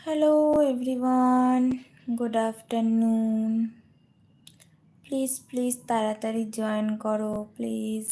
Hello everyone good afternoon please please তাড়াতাড়ি join করো please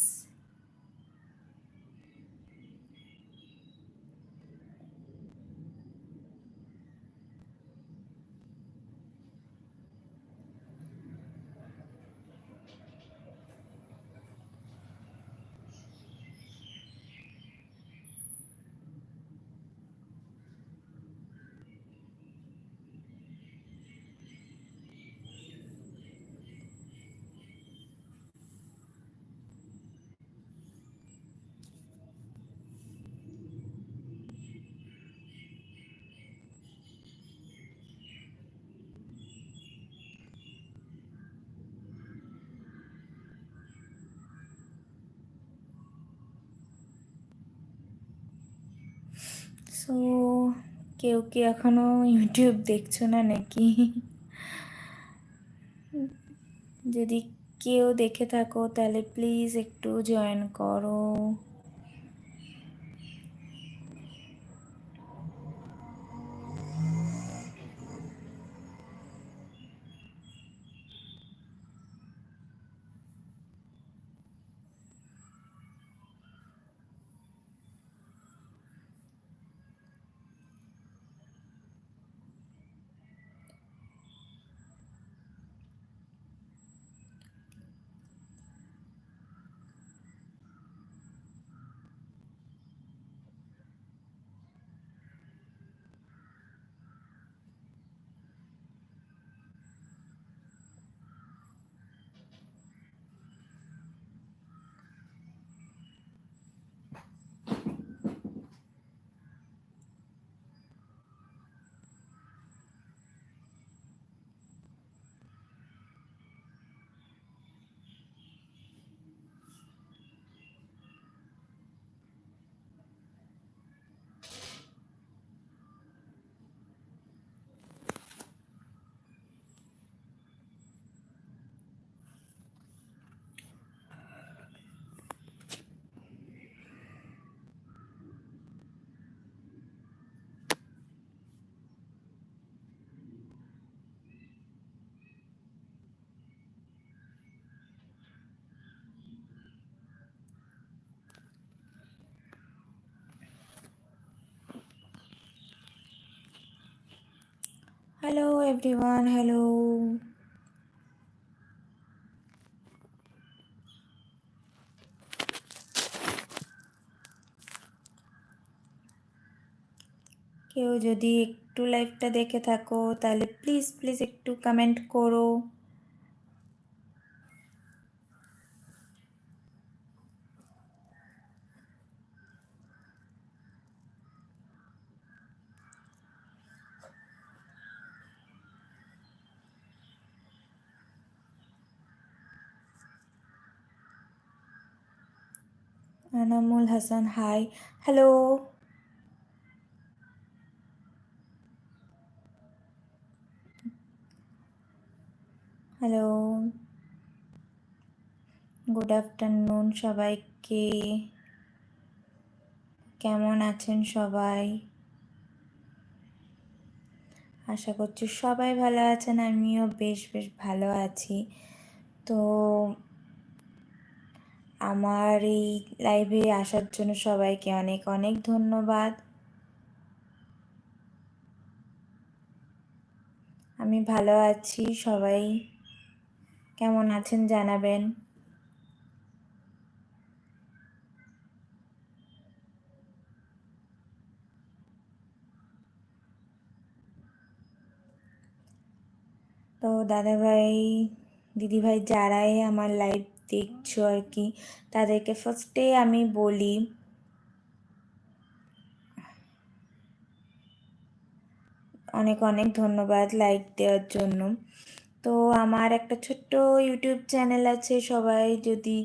so কেউ কি এখনও ইউটিউব দেখছ না নাকি? যদি কেউ দেখে থাকো তাহলে প্লিজ একটু জয়েন করো। হ্যালো এভরিওয়ান হ্যালো কেউ যদি একটু লাইভটা দেখে থাকো, তাহলে প্লিজ প্লিজ একটু কমেন্ট করো। Anamul Hasan, hi. Hello. Hello. Good afternoon সবাইকে। কেমন আছেন সবাই? আশা করছি সবাই ভালো আছেন, আমিও বেশ বেশ ভালো আছি। তো আমার এই লাইভে আসার জন্য সবাইকে অনেক অনেক ধন্যবাদ। আমি ভালো আছি, সবাই কেমন আছেন জানাবেন। তো দাদাভাই, দিদিভাই যারাই আমার লাইভ দেখছ আর কি। তাদেরকে ফার্স্টে আমি বলি, অনেক অনেক ধন্যবাদ লাইক দেওয়ার জন্য। তো আমার একটা ছোট্ট ইউটিউব চ্যানেল আছে, সবাই যদি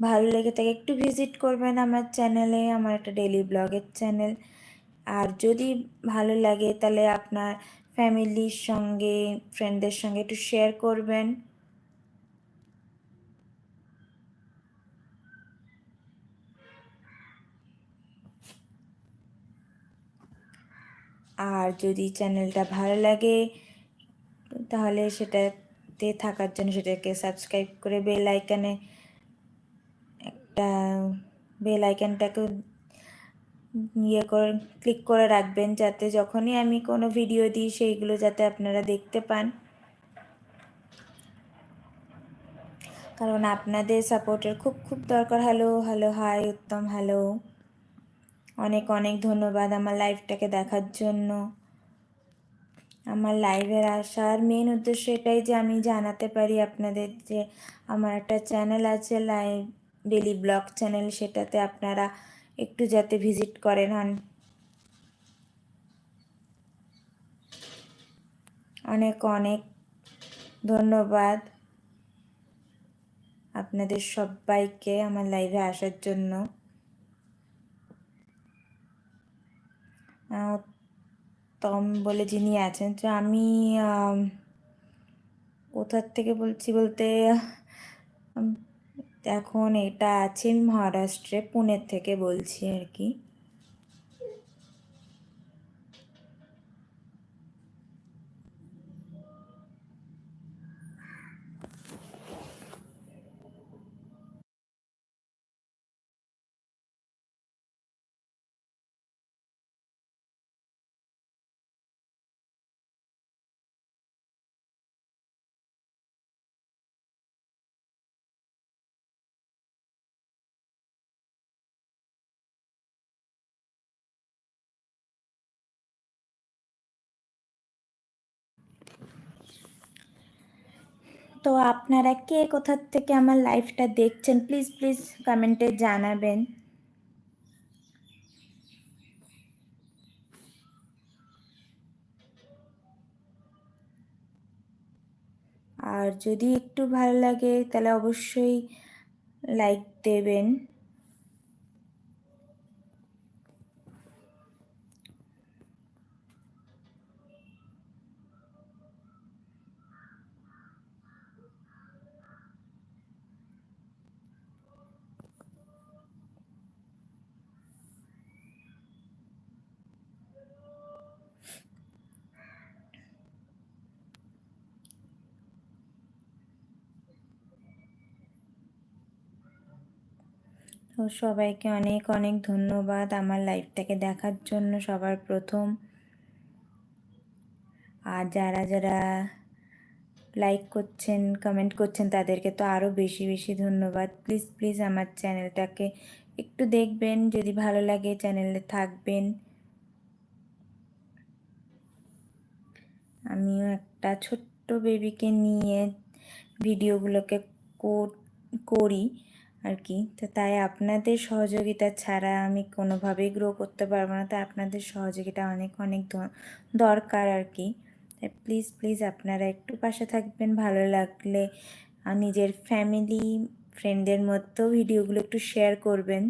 ভালো লেগে থাকে একটু ভিজিট করবেন আমার চ্যানেলে আমার একটা ডেলি ব্লগের চ্যানেল আর যদি ভালো লাগে তাহলে আপনার ফ্যামিলির সঙ্গে ফ্রেন্ডদের সঙ্গে একটু শেয়ার করবেন। আর যদি চ্যানেলটা ভালো লাগে, তাহলে সেটাতে থাকার জন্য সেটাকে সাবস্ক্রাইব করে বেল আইকানে একটা বেল আইকনটাকে ইয়ে করে ক্লিক করে রাখবেন যাতে যখনই আমি কোনো ভিডিও দিই সেইগুলো যাতে আপনারা দেখতে পান। কারণ আপনাদের সাপোর্টের খুব খুব দরকার। Hello hello hi Uttam hello অনেক অনেক ধন্যবাদ আমার লাইভটাকে দেখার জন্য। আমার লাইভের আসার মেন উদ্দেশ্য এটাই যে আমি জানাতে পারি আপনাদের যে আমার একটা চ্যানেল আছে লাইভ ডেলি ব্লগ চ্যানেল সেটাতে আপনারা একটু যাতে ভিজিট করেন। হন অনেক অনেক ধন্যবাদ আপনাদের সবাইকে আমার লাইভে আসার জন্য। তম বলে যিনি আছেন, তো আমি কোথার থেকে বলছি বলতে এখন এটা আছে মহারাষ্ট্রে পুনের থেকে বলছি আর কি। তো আপনারা কে কোথার থেকে আমার লাইফটা দেখছেন? প্লিজ প্লিজ কমেন্টে জানাবেন। আর যদি একটু ভালো লাগে তাহলে অবশ্যই লাইক দেবেন। তো সবাইকে অনেক অনেক ধন্যবাদ আমার লাইফটাকে দেখার জন্য সবার প্রথম। আর যারা যারা লাইক করছেন কমেন্ট করছেন তাদেরকে তো আরও বেশি বেশি ধন্যবাদ। প্লিজ প্লিজ আমার চ্যানেলটাকে একটু দেখবেন, যদি ভালো লাগে চ্যানেলে থাকবেন। আমিও একটা ছোট্ট বেবিকে নিয়ে ভিডিওগুলোকে করি। আর কি তো তাই আপনাদের সহযোগিতা ছাড়া আমি কোনোভাবেই গ্রো করতে পারব না। তাই আপনাদের সহযোগিতা অনেক অনেক দরকার আর কি তাই প্লিজ প্লিজ আপনারা একটু পাশে থাকবেন। ভালো লাগলে নিজের ফ্যামিলি ফ্রেন্ডদের মতো ভিডিওগুলো একটু শেয়ার করবেন।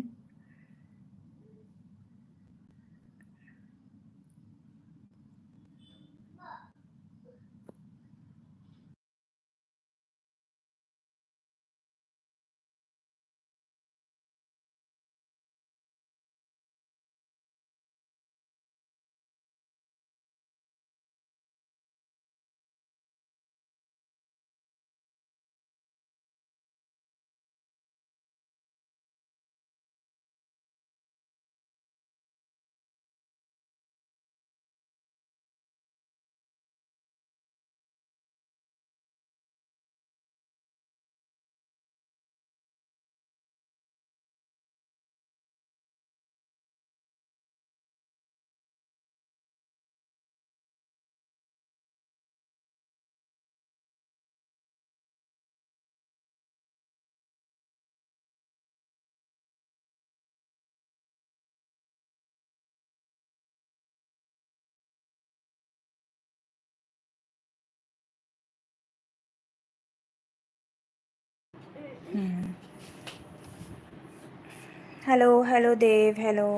Hello hello Dev hello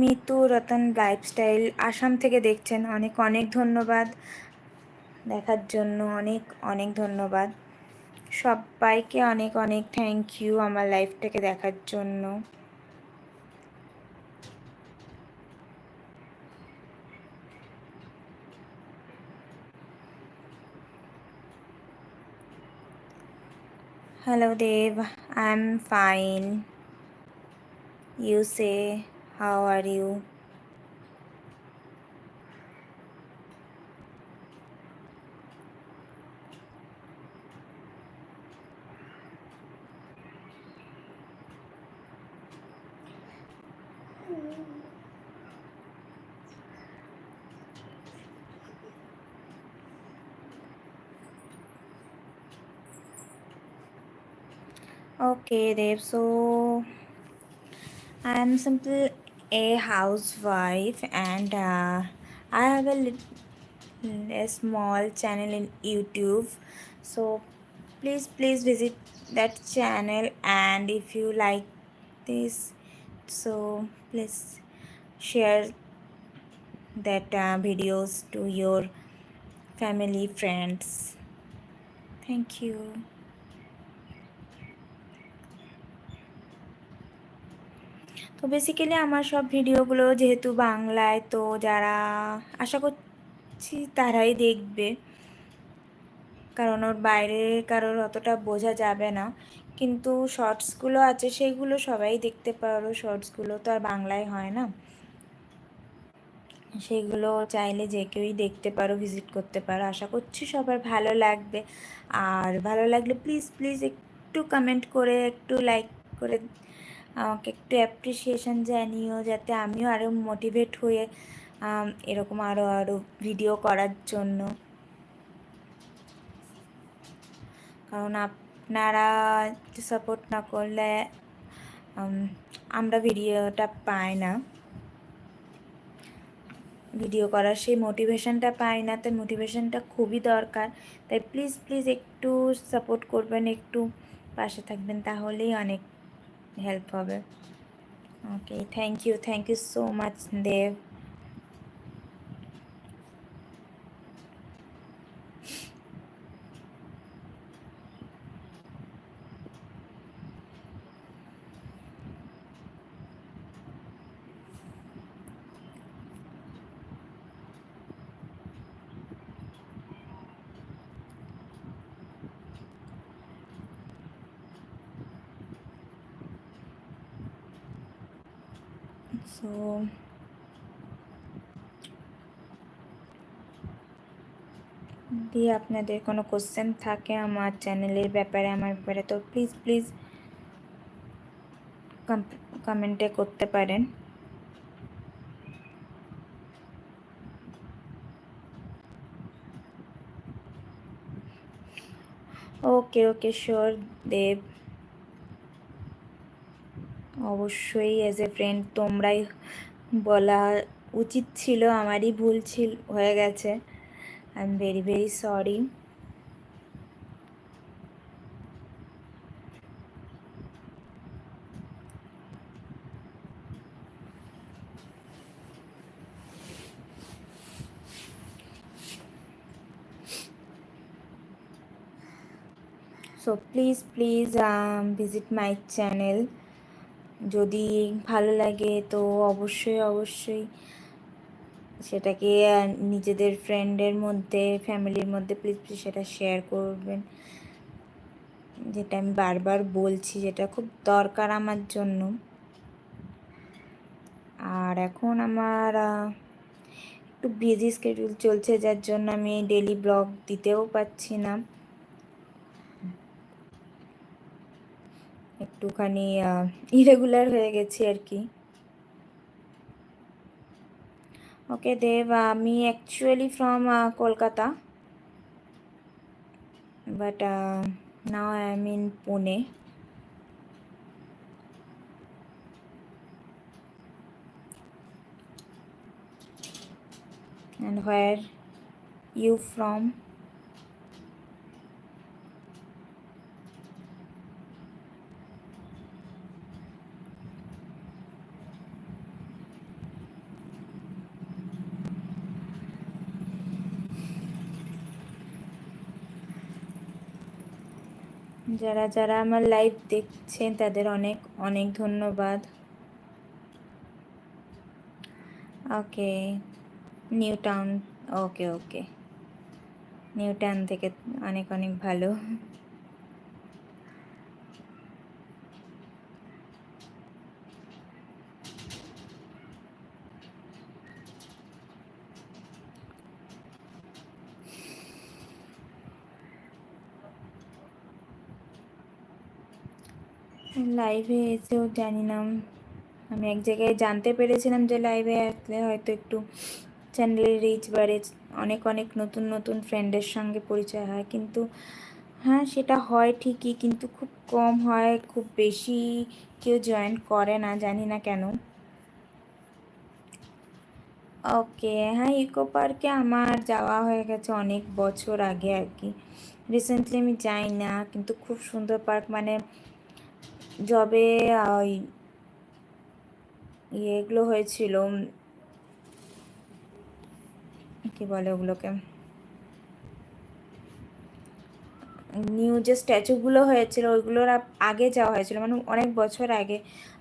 Mitu Ratan lifestyle Assam থেকে দেখছেন। অনেক অনেক ধন্যবাদ দেখার জন্য। অনেক অনেক ধন্যবাদ। সবাইকে অনেক অনেক থ্যাংক ইউ আমার লাইফটাকে দেখার জন্য। Hello Dave, I'm fine. You say, how are you? Okay, Dev. So I am simply a housewife, and uh, I have a, lit- a small channel in YouTube. So please, please visit that channel. And if you like this, so please share that uh, videos to your family, friends. Thank you. তো basically আমার সব ভিডিওগুলো যেহেতু বাংলায়, তো যারা আশা করছি তারাই দেখবে। কারণ ওর বাইরে কারোর অতটা বোঝা যাবে না। কিন্তু শর্টসগুলো আছে সেইগুলো সবাই দেখতে পারো। শর্টসগুলো তো আর বাংলায় হয় না। সেগুলো চাইলে যে কেউই দেখতে পারো ভিজিট করতে পারো। আশা করছি সবার ভালো লাগবে। আর ভালো লাগলে প্লিজ প্লিজ একটু কমেন্ট করে, একটু লাইক করে আমাকে একটু অ্যাপ্রিসিয়েশন জানিও যাতে আমিও আরও মোটিভেট হয়ে এরকম আরও আরও ভিডিও করার জন্য। কারণ আপনারা সাপোর্ট না করলে আমরা ভিডিওটা পাই না। ভিডিও করার সেই মোটিভেশনটা পাই না, তাই মোটিভেশনটা খুবই দরকার। তাই প্লিজ প্লিজ একটু সাপোর্ট করবেন, একটু পাশে থাকবেন, তাহলেই অনেক হেল্প হবে okay thank you thank you so much Dev so যদি আপনাদের কোনো কোশ্চেন থাকে আমার চ্যানেলের ব্যাপারে, আমার ব্যাপারে, তো প্লিজ প্লিজ কমেন্টে করতে পারেন। Okay okay sure Dev. অবশ্যই অ্যাজ এ ফ্রেন্ড তোমরাই বলা উচিত ছিল আমারই ভুল ছিল হয়ে গেছে। I am very very sorry so please please um, visit my channel. যদি ভালো লাগে, তো অবশ্যই অবশ্যই সেটাকে নিজেদের ফ্রেন্ডের মধ্যে ফ্যামিলির মধ্যে প্লিজ প্লিজ সেটা শেয়ার করবেন। যেটা আমি বারবার বলছি, যেটা খুব দরকার আমার জন্য। আর এখন আমার একটু বিজি স্কেডিউল চলছে, যার জন্য আমি ডেলি ব্লগ দিতেও পাচ্ছি না। একটুখানি ইরেগুলার হয়ে গেছি আর কি। ওকে দেব, আমি actually from Kolkata. But now I am in Pune and where you from? যারা যারা আমার লাইভ দেখছেন, তাদের অনেক অনেক ধন্যবাদ। Okay New Town okay okay New Town থেকে অনেক অনেক ভালো। লাইভে এসেও জানি না। আমি এক জায়গায় জানতে পেরেছিলাম যে লাইভে আসলে হয়তো একটু চ্যানেলের রিচ বাড়ে, অনেক অনেক নতুন নতুন ফ্রেন্ডের সঙ্গে পরিচয় হয়। কিন্তু হ্যাঁ সেটা হয় ঠিকই, কিন্তু খুব কম হয়, খুব বেশি কেউ জয়েন করে না, জানি না কেন। ওকে হ্যাঁ ইকো পার্কে আমার যাওয়া হয়ে গেছে অনেক বছর আগে আর কি। রিসেন্টলি আমি যাই না, কিন্তু খুব সুন্দর পার্ক মানে জবে ওই ইয়েগুলো হয়েছিল কি বলে ওগুলোকে? নিউ যে স্ট্যাচুগুলো হয়েছিল, ওইগুলোর আগে যাওয়া হয়েছিল মানে অনেক বছর আগে।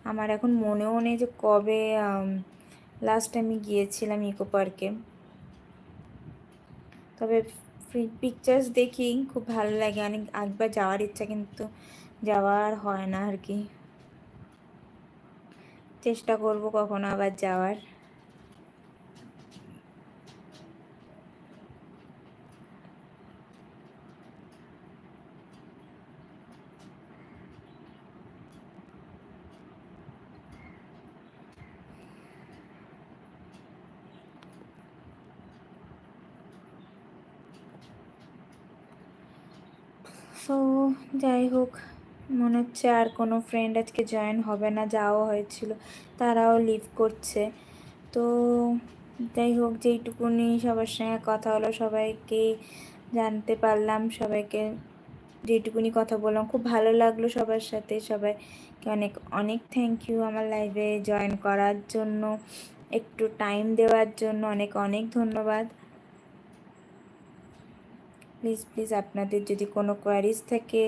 আমার এখন মনেও নেই যে কবে লাস্ট আমি গিয়েছিলাম ইকো পার্কে। তবে পিকচার্স দেখি, খুব ভালো লাগে। অনেক একবার যাওয়ার ইচ্ছা, কিন্তু যাওয়ার হয় না আর কি। চেষ্টা করব কখনো আবার যাওয়ার। সো যাই হোক। মনে হচ্ছে আর কোনো ফ্রেন্ড আজকে জয়েন হবে না, যাওয়া হয়েছিল, তারাও লিভ করছে। তো যাই হোক, যেইটুকুনি সবার সঙ্গে কথা হলো, সবাইকে জানতে পারলাম, সবাইকে যেটুকুনি কথা বললাম, খুব ভালো লাগল সবার সাথে, সবাইকে অনেক অনেক থ্যাংক ইউ আমার লাইভে জয়েন করার জন্য, একটু টাইম দেওয়ার জন্য অনেক অনেক ধন্যবাদ। প্লিজ প্লিজ আপনাদের যদি কোনো কোয়ারিজ থাকে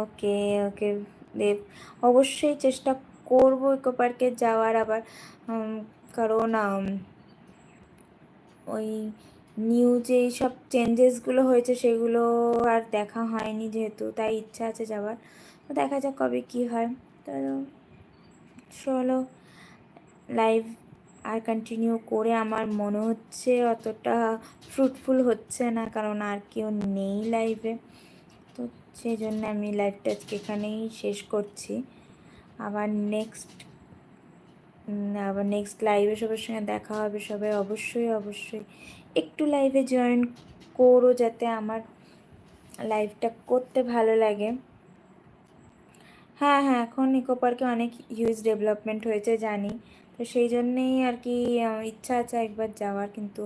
ওকে ওকে। দেব, অবশ্যই চেষ্টা করব ইকো পার্কে যাওয়ার আবার। কারণ ওই নিউ যে সব চেঞ্জেসগুলো হয়েছে সেগুলো আর দেখা হয়নি যেহেতু, তাই ইচ্ছা আছে যাওয়ার। তো দেখা যাক কবে কী হয়। তো চলো লাইভ আর কন্টিনিউ করে আমার মনে হচ্ছে অতটা ফ্রুটফুল হচ্ছে না, কারণ আর কেউ নেই লাইভে সেই জন্য আমি লাইভটা আজকে এখানেই শেষ করছি। আবার নেক্সট আবার নেক্সট লাইভে সবার সঙ্গে দেখা হবে সবাই। অবশ্যই অবশ্যই একটু লাইভে জয়েন করো যাতে আমার লাইভটা করতে ভালো লাগে। হ্যাঁ হ্যাঁ এখন ইকো পার্কে অনেক হিউজ ডেভেলপমেন্ট হয়েছে জানি। তো সেই জন্যেই আর কি ইচ্ছা আছে একবার যাওয়ার, কিন্তু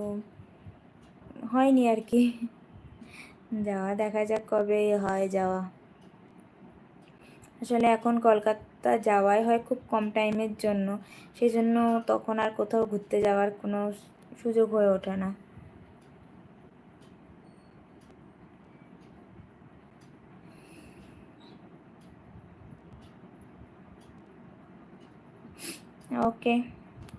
হয়নি আর কি। যাওয়া, দেখা যাক কবে হয় যাওয়া। আসলে এখন কলকাতা যাওয়াই হয় খুব কম টাইমের জন্য। সেই জন্য তখন আর কোথাও ঘুরতে যাওয়ার কোনো সুযোগ হয়ে ওঠে না। ওকে,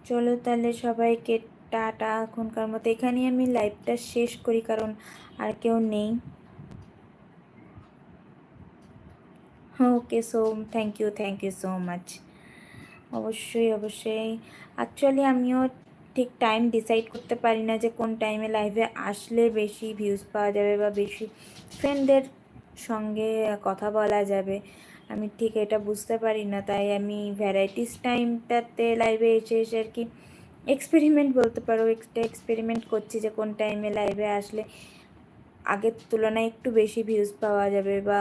চলো তাহলে সবাইকে টাটা, এখনকার মতো এখানেই আমি লাইভটা শেষ করি, কারণ আর কেউ নেই। Okay so thank you thank you so much অবশ্যই অবশ্যই। অ্যাকচুয়ালি আমিও ঠিক টাইম ডিসাইড করতে পারি না যে কোন টাইমে লাইভে আসলে বেশি ভিউজ পাওয়া যাবে বা বেশি ফ্রেন্ডদের সঙ্গে কথা বলা যাবে। আমি ঠিক এটা বুঝতে পারি না, তাই আমি ভ্যারাইটিস টাইমটাতে লাইভে এসে এসে আর কি এক্সপেরিমেন্ট বলতে পারো একটা এক্সপেরিমেন্ট করছি যে কোন টাইমে লাইভে আসলে আগের তুলনায় একটু বেশি ভিউজ পাওয়া যাবে বা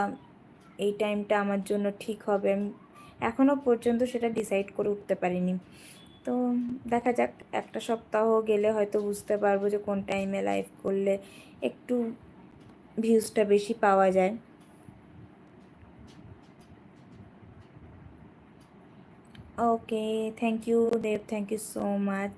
এই টাইমটা আমার জন্য ঠিক হবে। এখনও পর্যন্ত সেটা ডিসাইড করে উঠতে পারিনি। তো দেখা যাক, একটা সপ্তাহ গেলে হয়তো বুঝতে পারব যে কোন টাইমে লাইভ করলে একটু ভিউজটা বেশি পাওয়া যায়। Okay thank you Dev thank you so much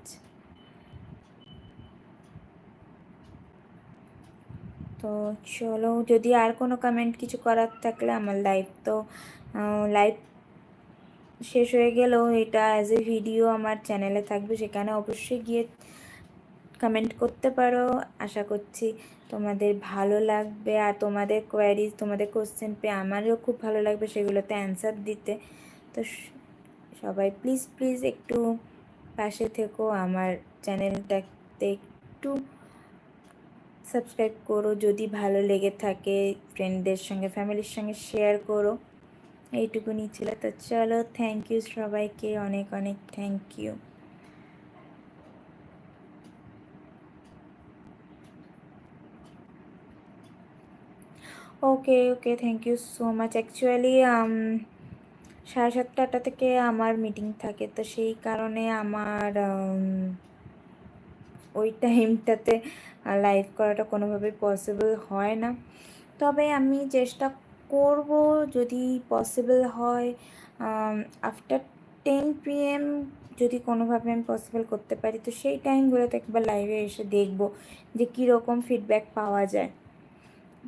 তো চলো, যদি আর কোনো কমেন্ট কিছু করার থাকলে আমার লাইভ তো লাইভ শেষ হয়ে গেলেও এটা অ্যাজ এ ভিডিও আমার চ্যানেলে থাকবে, সেখানে অবশ্যই গিয়ে কমেন্ট করতে পারো। আশা করছি তোমাদের ভালো লাগবে আর তোমাদের কোয়ারিজ তোমাদের কোশ্চেন পেয়ে আমারও খুব ভালো লাগবে সেগুলোতে অ্যান্সার দিতে। তো সবাই প্লিজ প্লিজ একটু পাশে থেকো, আমার চ্যানেলটাতে একটু সাবস্ক্রাইব করো। যদি ভালো লেগে থাকে ফ্রেন্ডদের সঙ্গে ফ্যামিলির সঙ্গে শেয়ার করো। এইটুকুনি ছিল তো চলো থ্যাংক ইউ সবাইকে, অনেক অনেক thank you okay okay thank you so much actually সাড়ে সাতটা আটটা থেকে আমার মিটিং থাকে। তো সেই কারণে আমার ওই টাইমটাতে লাইভ করাটা কোনোভাবে পসিবল হয় না। তবে আমি চেষ্টা করব যদি পসিবল হয় আফটার টেন পিএম যদি কোনোভাবে আমি পসিবল করতে পারি, তো সেই টাইমগুলোতে একবার লাইভে এসে দেখব যে কীরকম ফিডব্যাক পাওয়া যায়।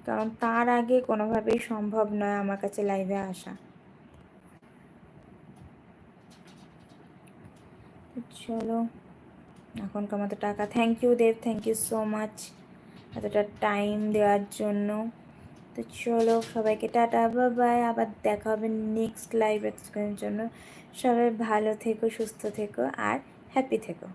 কারণ তার আগে কোনোভাবেই সম্ভব নয় আমার কাছে লাইভে আসা। চলো, এখনকার মতো টাকা। Thank you Dev thank you so much এতটা টাইম দেওয়ার জন্য। তো চলো, সবাইকে টাটা বাই আবার দেখা হবে নেক্সট লাইভ এক্সপিরিয়েন্সের জন্য। সবাই ভালো থেকো, সুস্থ থেকো, আর হ্যাপি থেকো।